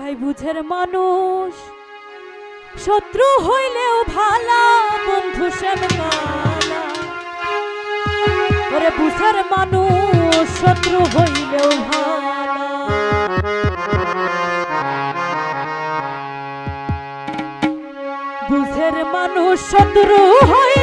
ভাই বুঝের মানুষ। শত্রু হইলেও ভালা, বন্ধু শ্যাম ওরে বুঝের মানুষ, শত্রু হইলেও ভালা। বুঝের মানুষ, শত্রু হই